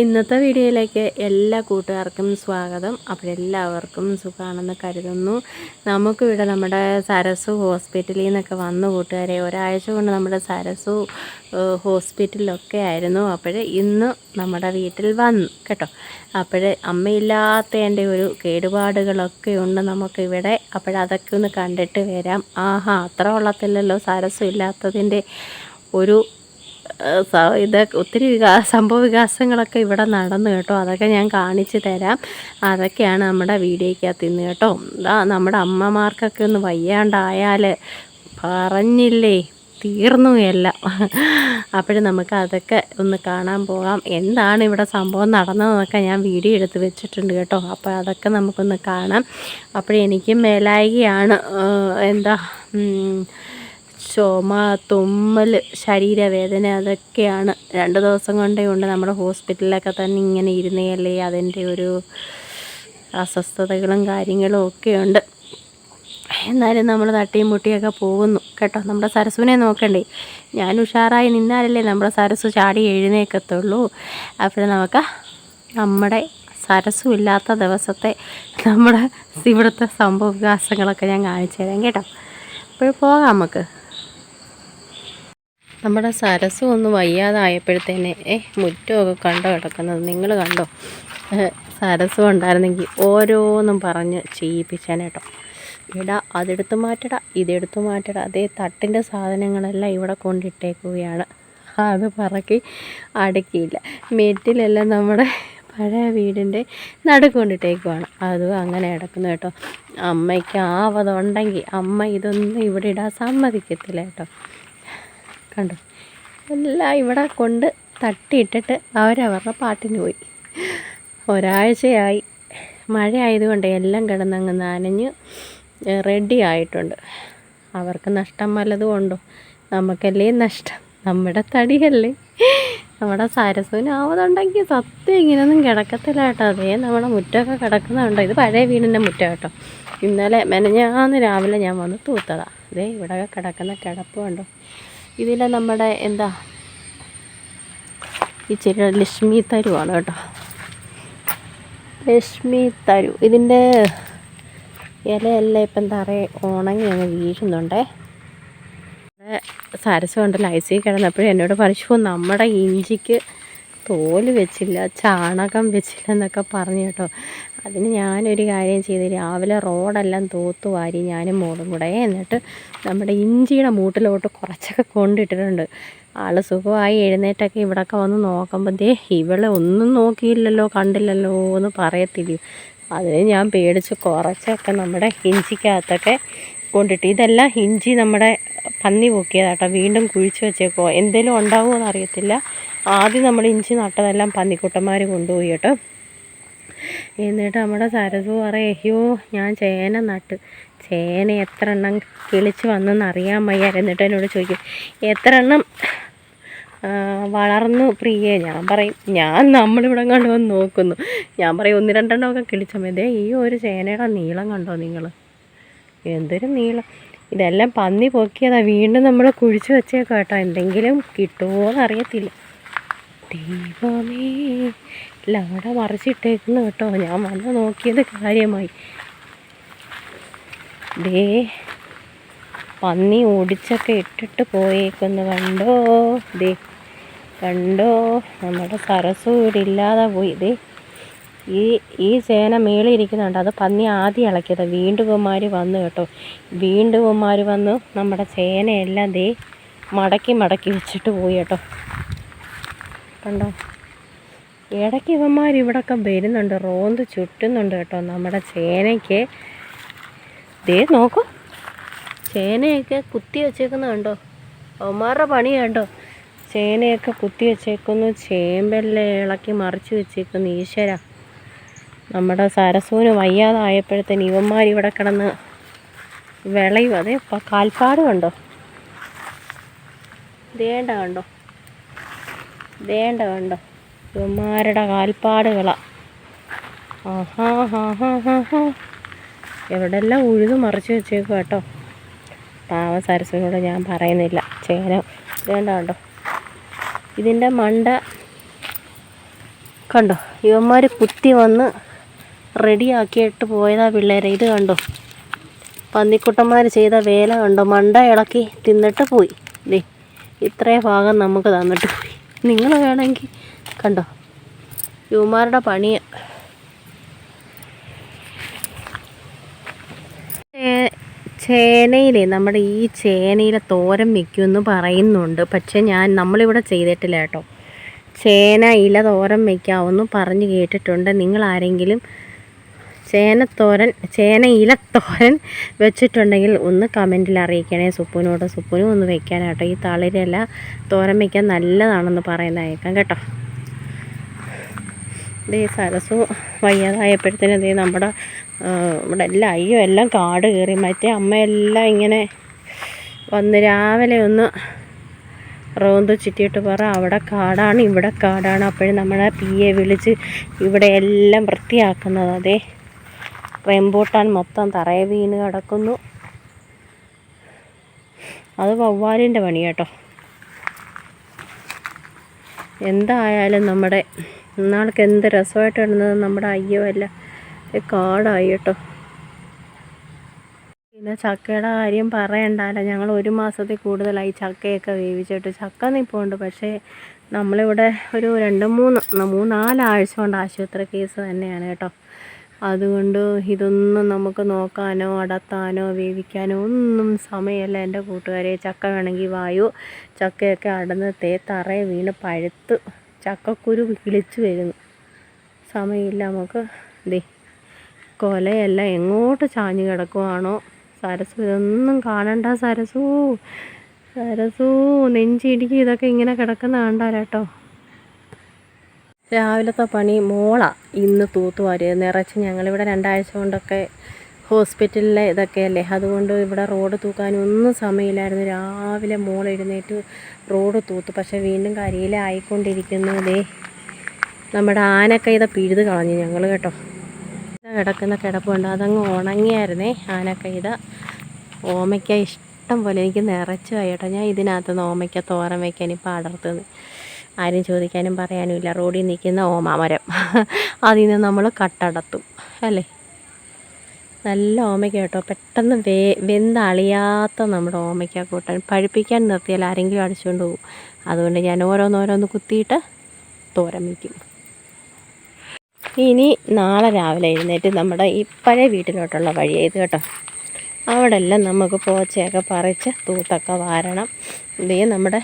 ഇന്നത്തെ വീഡിയോയിലേക്ക് എല്ലാ കൂട്ടുകാർക്കും സ്വാഗതം. അപ്പോൾ എല്ലാവർക്കും സുഖമാണെന്ന് കരുതുന്നു. നമുക്കിവിടെ നമ്മുടെ സരസു ഹോസ്പിറ്റലിൽ നിന്നൊക്കെ വന്ന കൂട്ടുകാരെ ഒരാഴ്ച കൊണ്ട് നമ്മുടെ സരസു ഹോസ്പിറ്റലിലൊക്കെ ആയിരുന്നു. അപ്പോൾ ഇന്ന് നമ്മുടെ വീട്ടിൽ വന്നു കേട്ടോ. അപ്പോഴേ അമ്മയില്ലാത്തതിന്റെ ഒരു കേടുപാടുകളൊക്കെ ഉണ്ട് നമുക്കിവിടെ. അപ്പോഴതൊക്കെ ഒന്ന് കണ്ടിട്ട് വരാം. ആഹാ അത്ര കൊള്ളത്തില്ലല്ലോ സരസു ഇല്ലാത്തതിന്റെ ഒരു ഇത് ഒത്തിരി വികാ സംഭവ വികാസങ്ങളൊക്കെ ഇവിടെ നടന്നു കേട്ടോ. അതൊക്കെ ഞാൻ കാണിച്ചു തരാം. അതൊക്കെയാണ് നമ്മുടെ വീഡിയോയ്ക്കകത്ത് ഇന്ന് കേട്ടോ. നമ്മുടെ അമ്മമാർക്കൊക്കെ ഒന്ന് വയ്യാണ്ടായാൽ പറഞ്ഞില്ലേ? തീർന്നു എല്ലാം. അപ്പോഴും നമുക്ക് അതൊക്കെ ഒന്ന് കാണാൻ പോകാം. എന്താണ് ഇവിടെ സംഭവം നടന്നതെന്നൊക്കെ ഞാൻ വീഡിയോ എടുത്ത് വെച്ചിട്ടുണ്ട് കേട്ടോ. അപ്പോൾ അതൊക്കെ നമുക്കൊന്ന് കാണാം. അപ്പോഴെനിക്കും മേലായികയാണ്. എന്താ ചുമ തുമ്മൽ ശരീരവേദന അതൊക്കെയാണ്. രണ്ട് ദിവസം കൊണ്ടേ ഉണ്ട് നമ്മുടെ ഹോസ്പിറ്റലിലൊക്കെ തന്നെ ഇങ്ങനെ ഇരുന്നേയല്ലേ അതിന്റെ ഒരു അസ്വസ്ഥതകളും കാര്യങ്ങളും ഒക്കെ ഉണ്ട്. എന്നാലും നമ്മൾ തട്ടിയും മുട്ടിയൊക്കെ പോകുന്നു കേട്ടോ. നമ്മുടെ സരസുവിനെ നോക്കണ്ടേ? ഞാൻ ഉഷാറായി നിന്നാലല്ലേ നമ്മുടെ സരസു ചാടി എഴുന്നേക്കത്തുള്ളൂ. അപ്പോൾ നമുക്ക് നമ്മുടെ സരസു ഇല്ലാത്ത ദിവസത്തെ നമ്മുടെ ഇവിടുത്തെ സംഭവ വികാസങ്ങളൊക്കെ ഞാൻ കാണിച്ചു തരാം കേട്ടോ. അപ്പോൾ പോകാം നമുക്ക്. നമ്മുടെ സരസു ഒന്ന് വയ്യാതായപ്പോഴത്തേനെ ഏ മുറ്റമൊക്കെ കണ്ടോ കിടക്കുന്നത്? നിങ്ങൾ കണ്ടോ? സരസും ഉണ്ടായിരുന്നെങ്കിൽ ഓരോന്നും പറഞ്ഞ് ചെയ്യിപ്പിച്ചാൻ കേട്ടോ. ഇടാ അതെടുത്ത് മാറ്റടാ ഇതെടുത്ത് മാറ്റടാ. അതേ തട്ടിന്റെ സാധനങ്ങളെല്ലാം ഇവിടെ കൊണ്ടിട്ടേക്കുകയാണ്. അത് പറക്കി അടക്കിയില്ല. മെറ്റിലെല്ലാം നമ്മുടെ പഴയ വീടിന്റെ നടുക്കൊണ്ടിട്ടേക്കുവാണ് അതും അങ്ങനെ കിടക്കുന്നു കേട്ടോ. അമ്മയ്ക്ക് ആവതുണ്ടെങ്കിൽ അമ്മ ഇതൊന്നും ഇവിടെ ഇടാൻ സമ്മതിക്കത്തില്ല കേട്ടോ. കണ്ടോ? എല്ലാം ഇവിടെ കൊണ്ട് തട്ടിയിട്ടിട്ട് അവരവരുടെ പാട്ടിന് പോയി. ഒരാഴ്ചയായി. മഴ ആയതുകൊണ്ട് എല്ലാം കിടന്നങ്ങ് നനഞ്ഞ് റെഡി ആയിട്ടുണ്ട്. അവർക്ക് നഷ്ടം വല്ലതും ഉണ്ടോ? നമുക്കല്ലേ നഷ്ടം? നമ്മുടെ തടിയല്ലേ? നമ്മുടെ സരസുവിന് ആവതുണ്ടെങ്കിൽ സത്യം ഇങ്ങനെയൊന്നും കിടക്കത്തില്ല കേട്ടോ. അതേ നമ്മുടെ മുറ്റമൊക്കെ കിടക്കുന്നുണ്ടോ. ഇത് പഴയ വീടിന്റെ മുറ്റം കേട്ടോ. ഇന്നലെ മെനഞ്ഞാന്ന് രാവിലെ ഞാൻ വന്ന് തൂത്തതാ. അതേ ഇവിടെ കിടക്കുന്ന കിടപ്പ് കണ്ടോ ഇതിൽ നമ്മുടെ എന്താ? ഈ ചെറിയ ലക്ഷ്മി തരുവാണ് കേട്ടോ. ലക്ഷ്മി തരു. ഇതിന്റെ ഇലയെല്ലാം ഇപ്പം എന്താ പറയുക ഉണങ്ങി അങ്ങ് വീഴുന്നുണ്ടേ. സരസം സരസ് ലൈസി കിടന്നപ്പോഴും എന്നോട് പറഞ്ഞു നമ്മുടെ ഇഞ്ചിക്ക് തോൽ വെച്ചില്ല ചാണകം വെച്ചില്ല എന്നൊക്കെ പറഞ്ഞു കേട്ടോ. അതിന് ഞാനൊരു കാര്യം ചെയ്ത്. രാവിലെ റോഡെല്ലാം തൂത്തു വാരി ഞാനും മോളും കൂടെ. എന്നിട്ട് നമ്മുടെ ഇഞ്ചിയുടെ മൂട്ടിലോട്ട് കുറച്ചൊക്കെ കൊണ്ടിട്ടിട്ടുണ്ട്. ആൾ സുഖമായി എഴുന്നേറ്റൊക്കെ ഇവിടെയൊക്കെ വന്ന് നോക്കുമ്പോൾ ദേ ഇവളെ ഒന്നും നോക്കിയില്ലല്ലോ കണ്ടില്ലല്ലോ എന്ന് പറയത്തില്ല അതിന് ഞാൻ പേടിച്ച് കുറച്ചൊക്കെ നമ്മുടെ ഇഞ്ചിക്കകത്തൊക്കെ കൊണ്ടിട്ട്. ഇതെല്ലാം ഇഞ്ചി നമ്മുടെ പന്നി പൊക്കിയതാട്ടോ. വീണ്ടും കുഴിച്ച് വെച്ചേക്കോ എന്തെങ്കിലും ഉണ്ടാവുമോ എന്നറിയത്തില്ല. ആദ്യം നമ്മൾ ഇഞ്ചി നട്ടതെല്ലാം പന്നിക്കുട്ടന്മാർ കൊണ്ടുപോയി കേട്ടോ. എന്നിട്ട് നമ്മുടെ സരസു പറയും അയ്യോ ഞാൻ ചേന നട്ട്. ചേന എത്ര എണ്ണം കിളിച്ച് വന്നെന്ന് അറിയാൻ വയ്യ. എന്നിട്ട് എന്നോട് ചോദിക്കും എത്ര എണ്ണം വളർന്നു പ്രിയേ? ഞാൻ പറയും ഞാൻ നമ്മളിവിടെ കണ്ടു വന്ന് നോക്കുന്നു. ഞാൻ പറയും ഒന്ന് രണ്ടെണ്ണമൊക്കെ കിളിച്ച മതി. ദേ ഈ ഒരു ചേനയുടെ നീളം കണ്ടോ നിങ്ങൾ എന്തൊരു നീളം. ഇതെല്ലാം പന്നി പൊക്കിയതാണ് വീണ്ടും നമ്മൾ കുഴിച്ചു വെച്ചേക്കാം കേട്ടോ. എന്തെങ്കിലും കിട്ടുമോ എന്നറിയത്തില്ല ദൈവമേ. അവിടെ മറിച്ചിട്ടേക്കുന്നു കേട്ടോ. ഞാൻ വന്ന് നോക്കിയത് കാര്യമായി. ദേ പന്നി ഓടിച്ചൊക്കെ ഇട്ടിട്ട് പോയേക്കുന്നു കണ്ടോ? ദേ കണ്ടോ? നമ്മുടെ സരസു ഇല്ലാതെ പോയി. ദേ ഈ ഈ ചേന മേളിൽ ഇരിക്കുന്നുണ്ട്. അത് പന്നി ആദ്യം ഇളക്കിയത്. വീണ്ടും ഇവന്മാർ വന്നു കേട്ടോ. വീണ്ടും ഇവന്മാർ വന്ന് നമ്മുടെ ചേനയെല്ലാം ദേ മടക്കി മടക്കി വെച്ചിട്ട് പോയി കേട്ടോ. കണ്ടോ? ഇടയ്ക്ക് ഇവന്മാർ ഇവിടൊക്കെ വരുന്നുണ്ട് റോന്ത് ചുറ്റുന്നുണ്ട് കേട്ടോ നമ്മുടെ ചേനയ്ക്ക്. ദേ നോക്കൂ. ചേനയൊക്കെ കുത്തി വെച്ചേക്കുന്ന കണ്ടോ? അവന്മാരുടെ പണി കണ്ടോ? ചേനയൊക്കെ കുത്തി വച്ചേക്കുന്നു ചേമ്പെല്ലാം ഇളക്കി മറിച്ച് വെച്ചേക്കുന്നു ഈശ്വര. നമ്മുടെ സരസൂന് വയ്യാതായപ്പോഴത്തേന് ഇവന്മാർ ഇവിടെ കിടന്ന് വിളയും. അതേ കാൽപ്പാട് കണ്ടോ? ദേണ്ട കണ്ടോ? ദേണ്ട കണ്ടോ ഇവന്മാരുടെ കാൽപ്പാടുകളാ. ആഹാ ഹാ ഹാ ഹാ ഹാ. എവിടെല്ലാം ഉഴുത് മറിച്ച് വെച്ചേക്കും കേട്ടോ. പാവ സരസ്വനോട് ഞാൻ പറയുന്നില്ല. ചേന വേണ്ട കണ്ടോ? ഇതിന്റെ മണ്ട കണ്ടോ? ഇവന്മാർ കുത്തി വന്ന് റെഡിയാക്കിയിട്ട് പോയതാ പിള്ളേരെ. ഇത് കണ്ടോ? പന്നിക്കുട്ടന്മാർ ചെയ്ത വേല കണ്ടോ? മണ്ട ഇളക്കി തിന്നിട്ട് പോയി. ദേ ഇത്രയും ഭാഗം നമുക്ക് തന്നിട്ട് പോയി. നിങ്ങൾ വേണമെങ്കിൽ കണ്ടോ? യുവമാരുടെ പണി. ചേനയിലെ നമ്മുടെ ഈ ചേനയിലെ തോരൻ വെക്കുമെന്ന് പറയുന്നുണ്ട്. പക്ഷെ ഞാൻ നമ്മളിവിടെ ചെയ്തിട്ടില്ല കേട്ടോ. ചേന ഇല തോരൻ വെക്കാവുന്നു പറഞ്ഞ് കേട്ടിട്ടുണ്ട്. നിങ്ങൾ ആരെങ്കിലും ചേനത്തോരൻ ചേന ഇലത്തോരൻ വെച്ചിട്ടുണ്ടെങ്കിൽ ഒന്ന് കമന്റിൽ അറിയിക്കണേ സുപ്പുനോട് സുപ്പുനും ഒന്ന് വെക്കാനാട്ടോ ഈ തളിരല തോരൻ വയ്ക്കാൻ നല്ലതാണെന്ന് പറയുന്നതായിരിക്കാം കേട്ടോ. ഇതേ സരസു വയ്യാതായപ്പോഴത്തേനും ഇതേ നമ്മുടെ ഇവിടെ എല്ലാം അയ്യോ എല്ലാം കാട് കയറി. മറ്റേ അമ്മയെല്ലാം ഇങ്ങനെ വന്ന് രാവിലെ ഒന്ന് റോന്ത് ചുറ്റിയിട്ട് പറ അവിടെ കാടാണ് ഇവിടെ കാടാണ്. അപ്പോഴും നമ്മളെ പി എ വിളിച്ച് ഇവിടെ എല്ലാം വൃത്തിയാക്കുന്നത്. അതെ റെമ്പൂട്ടാൻ മൊത്തം തറയെ വീണ് കിടക്കുന്നു. അത് വവ്വാലിന്റെ പണി കേട്ടോ. എന്തായാലും നമ്മുടെ ഇന്നാൾക്ക് എന്ത് രസമായിട്ട് ഇടുന്നത് നമ്മുടെ അയ്യോ അല്ല കാടായി കേട്ടോ. പിന്നെ ചക്കയുടെ കാര്യം പറയണ്ടല്ലോ ഞങ്ങൾ ഒരു മാസത്തിൽ കൂടുതലായി ചക്കയൊക്കെ വേവിച്ചിട്ട് ചക്ക നിൽപ്പുണ്ട് പക്ഷേ നമ്മളിവിടെ ഒരു രണ്ട് മൂന്ന് മൂന്നാലാഴ്ച കൊണ്ട് ആശുപത്രി കേസ് തന്നെയാണ് കേട്ടോ. അതുകൊണ്ട് ഇതൊന്നും നമുക്ക് നോക്കാനോ അടത്താനോ വേവിക്കാനോ ഒന്നും സമയമല്ല. എന്റെ കൂട്ടുകാരെ ചക്ക വേണമെങ്കിൽ വായു. ചക്കയൊക്കെ അടന്ന് തേ തറയെ വീണ് പഴുത്ത് ചക്കക്കുരു കിളിച്ചു വരുന്നു. സമയമില്ല നമുക്ക്. ദേ കൊലയല്ല. എങ്ങോട്ട് ചാഞ്ഞ് കിടക്കുവാണോ? സരസു ഇതൊന്നും കാണണ്ട സരസൂ. സരസൂ നെഞ്ചിടിക്ക് ഇതൊക്കെ ഇങ്ങനെ കിടക്കുന്ന കണ്ടാലേട്ടോ രാവിലത്തെ പണി മോള ഇന്ന് തൂത്തുവാരി നിറച്ച് ഞങ്ങളിവിടെ രണ്ടാഴ്ച കൊണ്ടൊക്കെ ഹോസ്പിറ്റലിലെ ഇതൊക്കെയല്ലേ. അതുകൊണ്ട് ഇവിടെ റോഡ് തൂക്കാനും ഒന്നും സമയമില്ലായിരുന്നു. രാവിലെ മോൾ എഴുന്നേറ്റ് റോഡ് തൂത്തു. പക്ഷേ വീണ്ടും കരിയിലായിക്കൊണ്ടിരിക്കുന്നു ദേ. നമ്മുടെ ആനക്കൈത പിഴുത് കളഞ്ഞു ഞങ്ങൾ കേട്ടോ. കിടക്കുന്ന കിടപ്പുണ്ട് അതങ്ങ് ഉണങ്ങിയായിരുന്നേ ആനക്കൈത ഓമയ്ക്ക ഇഷ്ടം പോലെ എനിക്ക് നിറച്ചു കേട്ടോ ഞാൻ ഇതിനകത്ത് ഓമയ്ക്ക തോരം വയ്ക്കാൻ ഇപ്പം അടർത്തുന്നത് ആരും ചോദിക്കാനും പറയാനും ഇല്ല. റോഡിൽ നിൽക്കുന്ന ഓമാമരം. അതിൽ നിന്ന് നമ്മൾ കട്ടടത്തും. അല്ലേ? നല്ല ഓമയ്ക്ക കേട്ടോ. പെട്ടെന്ന് വേ വെന്തളിയാത്ത നമ്മുടെ ഓമയ്ക്ക കൂട്ടാൻ. പഴുപ്പിക്കാൻ നിർത്തിയാൽ ആരെങ്കിലും അടിച്ചുകൊണ്ട് പോകും അതുകൊണ്ട് ഞാൻ ഓരോന്നോരോന്ന് കുത്തിയിട്ട് തോരൻ വയ്ക്കും. ഇനി നാളെ രാവിലെ എഴുന്നേറ്റ് നമ്മുടെ ഈ പഴയ വീട്ടിലോട്ടുള്ള വഴിയായത് കേട്ടോ. അവിടെ എല്ലാം നമുക്ക് പോച്ചയൊക്കെ പറിച്ച് തൂത്തൊക്കെ വാരണം. ഇതേ നമ്മുടെ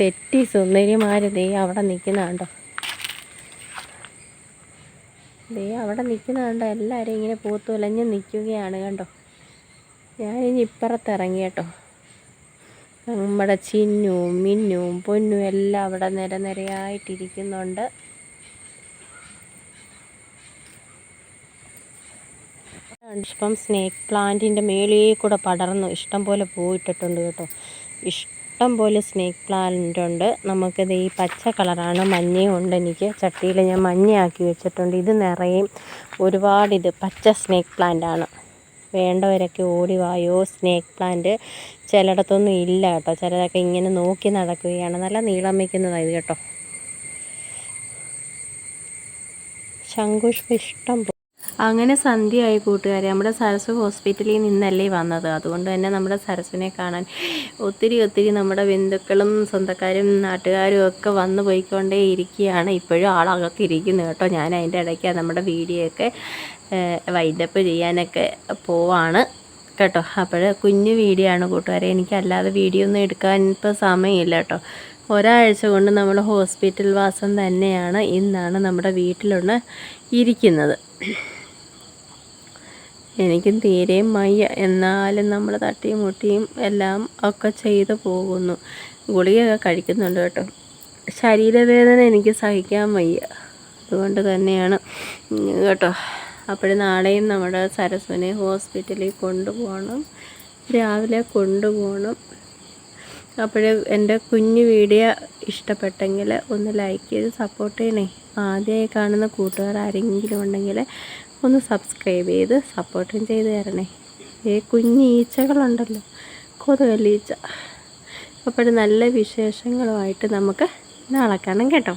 തെറ്റി സുന്ദരിമാർ ദേ അവിടെ നിൽക്കുന്നുണ്ടോ ദേ അവിടെ നിൽക്കുന്നുണ്ടോ എല്ലാവരും ഇങ്ങനെ പൂത്തുലഞ്ഞ് നിൽക്കുകയാണ് കണ്ടോ? ഞാനിനി ഇപ്പുറത്തിറങ്ങി കേട്ടോ. നമ്മുടെ ചിന്നും മിന്നും പൊന്നും എല്ലാം അവിടെ നിര നിരയായിട്ടിരിക്കുന്നുണ്ട്. ഇപ്പം സ്നേക്ക് പ്ലാന്റിന്റെ മേളിൽ കൂടെ പടർന്നു. ഇഷ്ടം പോലെ പോയിട്ടിട്ടുണ്ട് കേട്ടോ. ഇഷ്ടം ഇഷ്ടം പോലെ സ്നേക്ക് പ്ലാന്റ് ഉണ്ട്. നമുക്കിത് ഈ പച്ച കളറാണ് മഞ്ഞയും ഉണ്ട് എനിക്ക്. ചട്ടിയിൽ ഞാൻ മഞ്ഞയാക്കി വെച്ചിട്ടുണ്ട്. ഇത് നിറയും ഒരുപാട് ഇത് പച്ച സ്നേക്ക് പ്ലാന്റ് ആണ്. വേണ്ടവരൊക്കെ ഓടി വായോ സ്നേക്ക് പ്ലാന്റ് ചിലയിടത്തൊന്നും ഇല്ല കേട്ടോ. ചിലതൊക്കെ ഇങ്ങനെ നോക്കി നടക്കുകയാണ്. നല്ല നീളം വയ്ക്കുന്നതാണ് ഇത് കേട്ടോ. ശങ്കുഷ്പ ഇഷ്ടം അങ്ങനെ സന്ധ്യയായി കൂട്ടുകാരെ. നമ്മുടെ സരസ് ഹോസ്പിറ്റലിൽ നിന്നല്ലേ വന്നത്. അതുകൊണ്ട് തന്നെ നമ്മുടെ സരസിനെ കാണാൻ ഒത്തിരി ഒത്തിരി നമ്മുടെ ബന്ധുക്കളും സ്വന്തക്കാരും നാട്ടുകാരും ഒക്കെ വന്നു പോയിക്കൊണ്ടേ ഇരിക്കുകയാണ്. ഇപ്പോഴും ആളകത്തിരിക്കുന്നു കേട്ടോ. ഞാൻ അതിന്റെ ഇടയ്ക്ക് നമ്മുടെ വീഡിയോ ഒക്കെ വൈൻഡപ്പ് ചെയ്യാനൊക്കെ പോവാണ് കേട്ടോ. അപ്പോൾ കുഞ്ഞു വീഡിയോ ആണ് കൂട്ടുകാരെ. എനിക്കല്ലാതെ വീഡിയോ ഒന്നും എടുക്കാൻ ഇപ്പോൾ സമയമില്ല കേട്ടോ. ഒരാഴ്ച കൊണ്ട് നമ്മൾ ഹോസ്പിറ്റൽ വാസം തന്നെയാണ് ഇന്നാണ് നമ്മുടെ വീട്ടിലൊന്ന് ഇരിക്കുന്നത്. എനിക്കും തീരെ മയ്യ. എന്നാലും നമ്മൾ തട്ടിയും മുട്ടിയും എല്ലാം ഒക്കെ ചെയ്തു പോകുന്നു. ഗുളികയൊക്കെ കഴിക്കുന്നുണ്ട് കേട്ടോ. ശരീരവേദന എനിക്ക് സഹിക്കാൻ വയ്യ. അതുകൊണ്ട് തന്നെയാണ് കേട്ടോ. അപ്പോൾ നാളെയും നമ്മുടെ സരസ്വനെ ഹോസ്പിറ്റലിൽ കൊണ്ടുപോകണം. രാവിലെ കൊണ്ടുപോകണം. അപ്പോൾ എന്റെ കുഞ്ഞു വീഡിയോ ഇഷ്ടപ്പെട്ടെങ്കിൽ ഒന്ന് ലൈക്ക് ചെയ്ത് സപ്പോർട്ട് ചെയ്യണേ. ആദ്യമായി കാണുന്ന കൂട്ടുകാർ ആരെങ്കിലും ഉണ്ടെങ്കിൽ ഒന്ന് സബ്സ്ക്രൈബ് ചെയ്ത് സപ്പോർട്ടും ചെയ്ത് തരണേ. ഏ കുഞ്ഞ് ഈച്ചകളുണ്ടല്ലോ. കൊതുകല്ലീച്ച അപ്പോൾ നല്ല വിശേഷങ്ങളുമായിട്ട് നമുക്ക് നാളെ കാണാം കേട്ടോ.